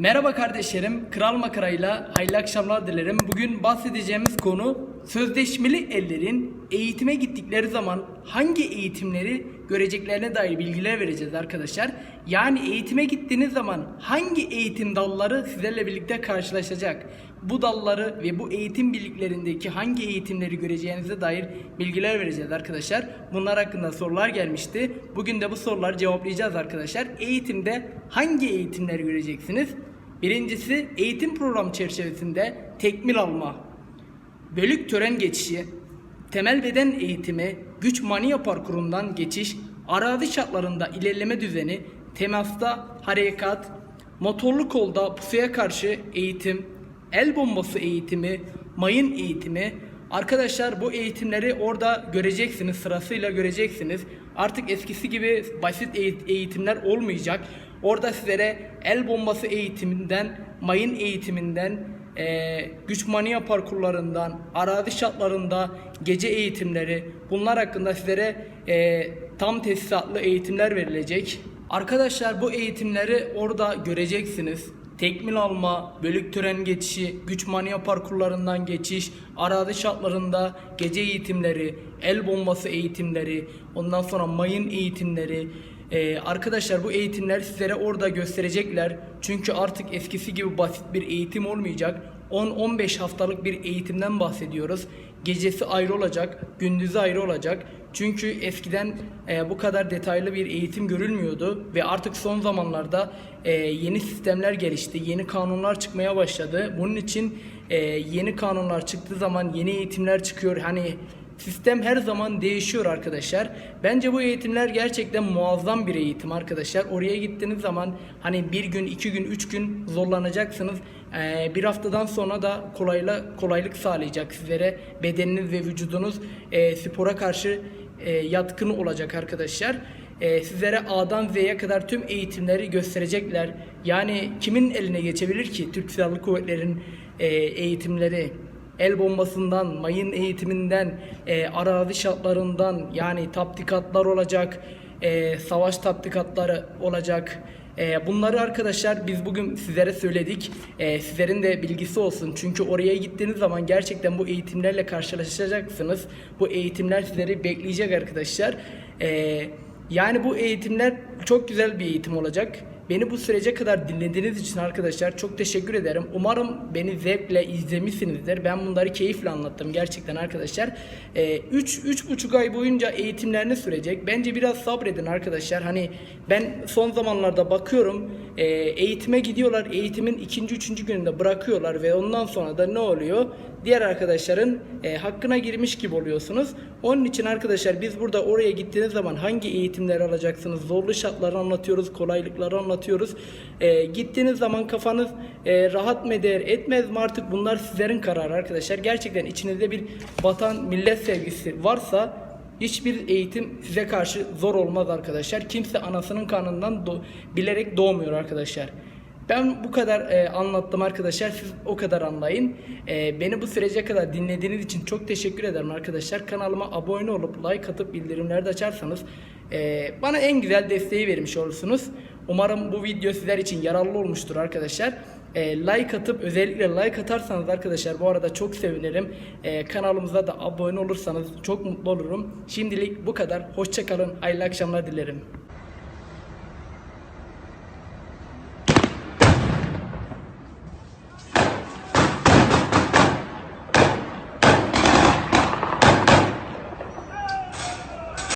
Merhaba kardeşlerim, Kral Makara'yla hayırlı akşamlar dilerim. Bugün bahsedeceğimiz konu sözleşmeli ellerin eğitime gittikleri zaman hangi eğitimleri göreceklerine dair bilgiler vereceğiz arkadaşlar. Yani eğitime gittiğiniz zaman hangi eğitim dalları sizlerle birlikte karşılaşacak? Bu dalları ve bu eğitim birliklerindeki hangi eğitimleri göreceğinize dair bilgiler vereceğiz arkadaşlar. Bunlar hakkında sorular gelmişti. Bugün de bu soruları cevaplayacağız arkadaşlar. Eğitimde hangi eğitimleri göreceksiniz? Birincisi eğitim program çerçevesinde tekmil alma, bölük tören geçişi, temel beden eğitimi, güç manya parkurundan geçiş, arazi şartlarında ilerleme düzeni, temasta harekat, motorlu kolda pusuya karşı eğitim, el bombası eğitimi, mayın eğitimi. Arkadaşlar bu eğitimleri orada göreceksiniz, sırasıyla göreceksiniz. Artık eskisi gibi basit eğit- eğitimler olmayacak. Orada sizlere el bombası eğitiminden, mayın eğitiminden, eee, güç manya parkurlarından, arazi şartlarında gece eğitimleri bunlar hakkında sizlere eee, tam tesisatlı eğitimler verilecek. Arkadaşlar bu eğitimleri orada göreceksiniz. Tekmil alma, bölük tören geçişi, güç manya parkurlarından geçiş, arazi şartlarında gece eğitimleri, el bombası eğitimleri, ondan sonra mayın eğitimleri, ee, arkadaşlar bu eğitimler sizlere orada gösterecekler. Çünkü artık eskisi gibi basit bir eğitim olmayacak. 10-15 haftalık bir eğitimden bahsediyoruz. Gecesi ayrı olacak, gündüzü ayrı olacak. Çünkü eskiden e, bu kadar detaylı bir eğitim görülmüyordu ve artık son zamanlarda e, yeni sistemler gelişti, yeni kanunlar çıkmaya başladı. Bunun için e, yeni kanunlar çıktığı zaman yeni eğitimler çıkıyor. Hani Sistem her zaman değişiyor arkadaşlar. Bence bu eğitimler gerçekten muazzam bir eğitim arkadaşlar. Oraya gittiğiniz zaman hani bir gün, iki gün, üç gün zorlanacaksınız. Ee, bir haftadan sonra da kolayla kolaylık sağlayacak sizlere. Bedeniniz ve vücudunuz e, spora karşı e, yatkın olacak arkadaşlar. E, sizlere A'dan Z'ye kadar tüm eğitimleri gösterecekler. Yani kimin eline geçebilir ki Türk Silahlı Kuvvetleri'nin e, eğitimleri? El bombasından, mayın eğitiminden, e, arazi şartlarından yani taptikatlar olacak, e, savaş taptikatları olacak. E, bunları arkadaşlar biz bugün sizlere söyledik. E, sizlerin de bilgisi olsun. Çünkü oraya gittiğiniz zaman gerçekten bu eğitimlerle karşılaşacaksınız. Bu eğitimler sizleri bekleyecek arkadaşlar. E, yani bu eğitimler çok güzel bir eğitim olacak. Beni bu sürece kadar dinlediğiniz için arkadaşlar çok teşekkür ederim. Umarım beni zevkle izlemişsinizdir. Ben bunları keyifle anlattım gerçekten arkadaşlar. 3 ee, 3,5 ay boyunca eğitimlerini sürecek. Bence biraz sabredin arkadaşlar. Hani ben son zamanlarda bakıyorum e, eğitime gidiyorlar. Eğitimin ikinci üçüncü gününde bırakıyorlar ve ondan sonra da ne oluyor? Diğer arkadaşların e, hakkına girmiş gibi oluyorsunuz. Onun için arkadaşlar biz burada oraya gittiğiniz zaman hangi eğitimleri alacaksınız? Zorlu şartları anlatıyoruz, kolaylıkları anlatıyoruz. E, gittiğiniz zaman kafanız e, rahat mı eder, etmez mi artık bunlar sizlerin kararı arkadaşlar. Gerçekten içinizde bir vatan, millet sevgisi varsa hiçbir eğitim size karşı zor olmaz arkadaşlar. Kimse anasının karnından do- bilerek doğmuyor arkadaşlar. Ben bu kadar e, anlattım arkadaşlar. Siz o kadar anlayın. E, beni bu sürece kadar dinlediğiniz için çok teşekkür ederim arkadaşlar. Kanalıma abone olup like atıp bildirimleri de açarsanız e, bana en güzel desteği vermiş olursunuz. Umarım bu video sizler için yararlı olmuştur arkadaşlar. E, like atıp özellikle like atarsanız arkadaşlar bu arada çok sevinirim. E, kanalımıza da abone olursanız çok mutlu olurum. Şimdilik bu kadar. Hoşçakalın. Hayırlı akşamlar dilerim.